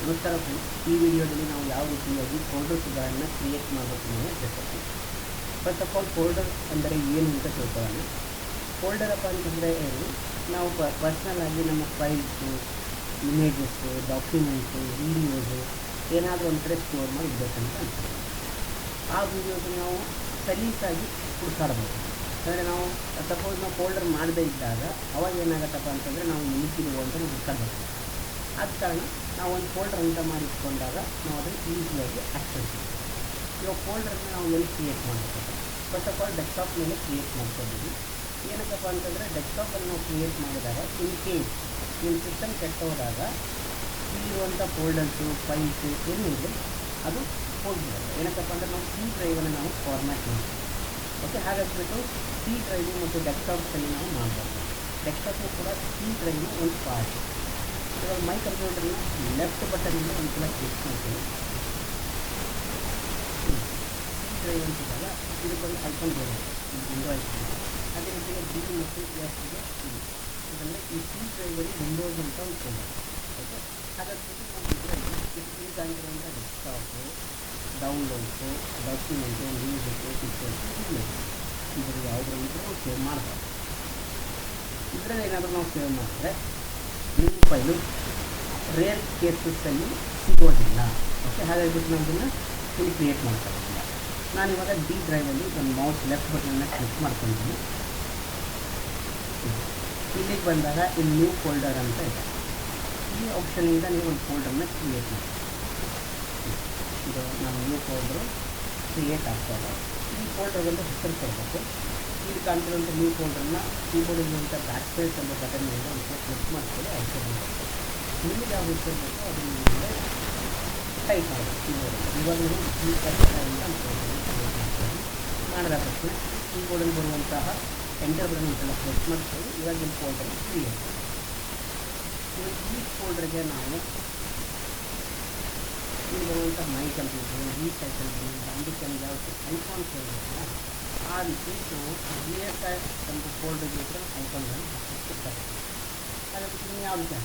ನಮಸ್ಕಾರ ಈ ವಿಡಿಯೋದಲ್ಲಿ ನಾವು ಯಾವ ರೀತಿಯಾಗಿ ಫೋಲ್ಡರ್ಸ್ಗಳನ್ನು ಕ್ರಿಯೇಟ್ ಮಾಡಬೇಕು ಅನ್ನೋದು ಹೇಳ್ತೀವಿ ಫಸ್ಟ್ ಆಫ್ ಆಲ್ ಫೋಲ್ಡರ್ ಅಂದರೆ ಏನು ಅಂತ ತಿಳ್ಕೊಳ್ಳೋಣ. ಫೋಲ್ಡರ್ ಅಪ್ಪ ಅಂತಂದರೆ ಏನು? ನಾವು ಪರ್ಸ್ನಲ್ ಆಗಿ ನಮ್ಮ ಫೈಲ್ಸು ಇಮೇಜಸ್ಸು ಡಾಕ್ಯುಮೆಂಟ್ಸು ವೀಡಿಯೋಸು ಏನಾದರೂ ಒಂದು ಕಡೆ ಸ್ಟೋರ್ ಮಾಡಿ ಆ ವಿಡಿಯೋಸ್ ನಾವು ಸಲೀಸಾಗಿ ಹುಡುಕಾಡ್ಬೋದು. ಅಂದರೆ ನಾವು ಸಪೋಸ್ ನಾವು ಫೋಲ್ಡರ್ ಮಾಡದೇ ಇದ್ದಾಗ ಅವಾಗ ಏನಾಗತ್ತಪ್ಪ ಅಂತಂದರೆ ನಾವು ಅಂತ ನಾವು ಹುಡ್ಕೊಳ್ಬೇಕು ಆದ ಕಾರಣ ನಾವು ಒಂದು ಫೋಲ್ಡರ್ ಅಂತ ಮಾಡಿಟ್ಕೊಂಡಾಗ ನಾವು ಅದನ್ನು ಈಸಿಯಾಗಿ ಆಕ್ಸೆಸ್ ಮಾಡ್ತೀವಿ ಇವಾಗ ಫೋಲ್ಡರ್ನ ನಾವು ಎಲ್ಲಿ ಕ್ರಿಯೇಟ್ ಮಾಡಬೇಕು ಫಸ್ಟ್ ಆಫ್ ಆಲ್ ಡೆಸ್ಕ್ಟಾಪ್ ಮೇಲೆ ಕ್ರಿಯೇಟ್ ಮಾಡ್ಕೊಂಡಿದ್ವಿ ಏನಕ್ಕಪ್ಪ ಅಂತಂದರೆ ಡೆಸ್ಕ್ಟಾಪಲ್ಲಿ ನಾವು ಕ್ರಿಯೇಟ್ ಮಾಡಿದಾಗ ಇನ್ ಕೇಸ್ ನಿಮ್ಮ ಸಿಸ್ಟಮ್ ಕೆಟ್ಟೋದಾಗ ಇಲ್ಲಿರುವಂಥ ಫೋಲ್ಡರ್ಸು ಫೈಲ್ಸು ಏನಿದೆ, ಅದು ಹೋಗಿಬಿಡುತ್ತೆ. ಏನಕ್ಕಪ್ಪ ಅಂದರೆ ನಾವು ಸಿ ಡ್ರೈವನ್ನು ನಾವು ಫಾರ್ಮ್ಯಾಟ್ ಮಾಡ್ತೀವಿ ಓಕೆ ಹಾಗಾಗಿಬಿಟ್ಟು ಸಿ ಡ್ರೈವಿಂಗ್ ಮತ್ತು ಡೆಸ್ಕ್ಟಾಪ್ಸಲ್ಲಿ ನಾವು ಮಾಡ್ಬೋದು. ಡೆಸ್ಕ್ಟಾಪ್ನು ಕೂಡ ಸಿ ಡ್ರೈವಿಂಗ್ ಒಂದು ಪಾರ್ಟ್ ಇವಾಗ ಮೈ ಕಂಪ್ಯೂಟರ್ನ ಲೆಫ್ಟ್ ಬಟನಿಂದ ಒಂದು ಸಲ ಕ್ಲಿಕ್ ಮಾಡ್ತೀನಿ. ಡ್ರೈವ್ ಇದಕ್ಕೊಂದು ಐಕಾನ್ ಬೇರೆ. ವಿಂಡೋ ಐಕನ್ ಅದೇ ರೀತಿಯಾಗಿ ಡಿ ಮತ್ತು ಇದರಲ್ಲಿ ಈ ಸಿ ಡ್ರೈವಲ್ಲಿ ವಿಂಡೋಸ್ ಅಂತ ಒಂದು ಓಕೆ ಹಾಗಾಗಿ ನಾವು ಇದರಲ್ಲಿ ಆಗಿರುವಂಥ desktop downloads document music pictures ಇದರಲ್ಲಿ. ಯಾವುದರಲ್ಲಿ ಸೇವ್ ಮಾಡ್ಬೋದು. ಇದರಲ್ಲಿ ಏನಾದರೂ ನಾವು ಸೇವ್ ಮಾಡಿದ್ರೆ ನಿಮ್ಮ ಫೈಲು ರೇರ್ ಕೇಸಸ್ಸಲ್ಲಿ ಸಿಗೋದಿಲ್ಲ. ಓಕೆ ಹಾಗಾಗಿಬಿಟ್ಟು ನಾವು ಇದನ್ನು ಇಲ್ಲಿ ಕ್ರಿಯೇಟ್ ಮಾಡ್ಕೊಳ್ಳೋದಿಲ್ಲ ನಾನಿವಾಗ ಡಿ ಡ್ರೈವಲ್ಲಿ ನನ್ನ ಮೌಸ್ ಲೆಫ್ಟ್ ಬಟನ್ನ ಕ್ಲಿಕ್ ಮಾಡ್ಕೊತೀನಿ. ಇಲ್ಲಿಗೆ ಬಂದಾಗ ಇಲ್ಲಿ ನ್ಯೂ ಫೋಲ್ಡರ್ ಅಂತ ಇದೆ. ಈ ಆಪ್ಷನ್ನಿಂದ ನೀವು ಒಂದು ಫೋಲ್ಡರ್ನ ಕ್ರಿಯೇಟ್ ಮಾಡಿ ಇದು ನಮ್ಮ ನ್ಯೂ ಫೋಲ್ಡರು ಕ್ರಿಯೇಟ್ ಆಗ್ತದೆ ಈ ಫೋಲ್ಡರ್ಗೊಂದು ಹೆಸರು ಕೊಡಬೇಕು ಇಲ್ಲಿ ಕಾಣ್ತಿರುವಂಥ ನ್ಯೂ ಫೋಲ್ಡರ್ನ ಕೀಬೋರ್ಡಲ್ಲಿರುವಂಥ ಬ್ಯಾಕ್ ಸ್ಪೇಸ್ ಅನ್ನೋ ಬಟನ್ ಮೇಲೆ ಒಂದು ಕ್ಲಿಕ್ ಮಾಡಿಕೊಂಡು ಆಯ್ಕೆ ಮಾಡಬೇಕು ನಿಮಗೆ ಯಾವ ಹೆಸರು ಬೇಕೋ ಅದನ್ನು ನಿಮಗೆ ಟೈಪ್ ಮಾಡಬೇಕು ಕೀಬೋರ್ಡಲ್ಲಿ ಇವಾಗ ನೀವು ಈ ಮಾಡ್ಕೊಳ್ಳಿ ಮಾಡಿದ ತಕ್ಷಣ ಕೀಬೋರ್ಡಲ್ಲಿ ಬರುವಂತಹ ಎಂಟರ್ ಬಟನ್ ಕ್ಲಿಕ್ ಮಾಡ್ತೀವಿ ಇವಾಗ ನಿಮ್ಮ ಫೋಲ್ಡರ್ ಕ್ರಿಯೇಟ್ ಈ ಫೋಲ್ಡರ್ಗೆ ನಾವು ಇಲ್ಲಿ ಮೈ ಕಂಪ್ಯೂಟರ್ ಈ ಟೈಟಲ್ ಅದಕ್ಕೆ ನಮ್ಗೆ ಐಫೋನ್ ಕೇಳಬೇಕಲ್ಲ ಆ ರೀತಿ ಜಿ ಎಸ್ ಐ ಒಂದು ಫೋಲ್ಡರ್ಗೆ ಹತ್ರ ಐಕಾನ್ಗಳನ್ನು ಹಾಕಿರ್ತಾರೆ ಹಾಗಾಗಿ ನೀವು ಯಾವ ವಿಚಾರ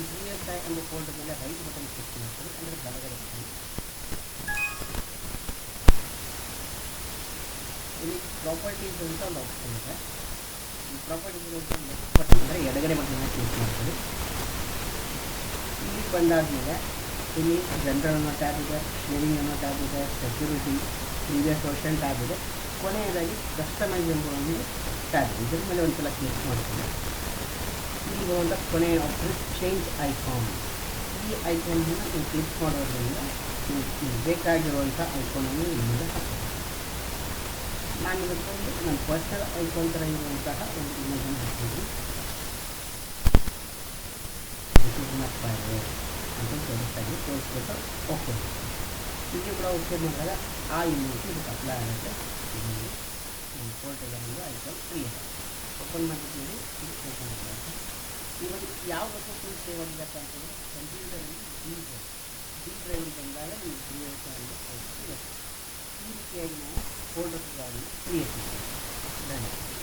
ಈ ಎಸ್ ಎಂಬ ಫೋಲ್ಡರ್ ಮೇಲೆ ರೈಟ್ ಬಟನ್ ಕ್ಲಿಕ್ ಮಾಡ್ತೀವಿ, ಅಂದರೆ ಬಲಗಡೆ ಇಲ್ಲಿ ಪ್ರಾಪರ್ಟೀಸ್ ಅಂತ ಒಂದು ಆಪ್ಷನ್ ಇದೆ. ಈ ಪ್ರಾಪರ್ಟೀಸ್ ಅಂತ ಬಟನ್ ಅಂದರೆ ಎಡಗಡೆ ಬಟನ್ನ ಕ್ಲಿಕ್ ಮಾಡ್ತೀವಿ. ಇಲ್ಲಿ ಬಂದಾದಮೇಲೆ ಇಲ್ಲಿ ಜನರಲ್ ಅನ್ನೋ ಟ್ಯಾಬ್ ಇದೆ ಶೇರಿಂಗ್ ಅನ್ನೋ ಟ್ಯಾಬ್ ಇದೆ ಸೆಕ್ಯೂರಿಟಿ ಪ್ರೀವಿಯಸ್ ವರ್ಷನ್ ಟ್ಯಾಬ್ ಇದೆ. ಕೊನೆಯದಾಗಿ ಕಸ್ಟಮೈಸ್ ಎಂಬ ಒಂದು ಟ್ಯಾಬ್ ಇದೆ. ಇದ್ರ ಮೇಲೆ ಒಂದು ಸಲ ಕ್ಲಿಕ್ ಮಾಡ್ತೀನಿ. ಇಲ್ಲಿ ಒಂದು ಕೊನೆಯ ಆಪ್ಷನ್ ಚೇಂಜ್ ಐಕಾನ್ ಈ ಐಕಾನ್ ನೀವು ಕ್ಲಿಕ್ ಮಾಡೋದ್ರಿಂದ ನೀವು ಬೇಕಾಗಿರುವಂಥ ಐಕಾನನ್ನು ಇಲ್ಲಿಂದ ನಾನು ಇವತ್ತೊಂದು ನನ್ನ ಪರ್ಸನಲ್ ಐಕಾನ್ ಥರ ಇರುವಂತಹ ಒಂದು ಇಮೇಜನ್ನು ಹಾಕ್ತೀನಿ ಮೈ ಅಂತ ಓಕೆ ಹೀಗೆ ಕೂಡ ಓಕೆ ಮಾಡಿದಾಗ ಆ ಇಮೇಜ್ ಇದಕ್ಕೆ ಅಪ್ಲೈ ಆಗುತ್ತೆ ನಮ್ಮ ಐಟಮ್ ಕ್ರಿಯೇಟ್ ಓಪನ್ ಮಾಡಿದ್ದೀವಿ ಇದು ಓಪನ್ ಆಗುತ್ತೆ ಇವಾಗ ಯಾವ ಲೊಕೇಶನ್ ಸೇವ್ ಆಗಬೇಕು ಅಂತಂದರೆ ಕಂಪ್ಯೂಟರಲ್ಲಿ ಡಿ ಡ್ರೈವ್ ಡಿ ಬಂದಾಗ ನೀವು ಕ್ರಿಯೇಟ್ ಸಿಗುತ್ತೆ ಈ ರೀತಿಯಾಗಿ ನಾವು ಫೋಲ್ಡರ್ಸ್ಗಳನ್ನು ಕ್ರಿಯೇಟ್ ಮಾಡ್ತೀವಿ ಧನ್ಯವಾದ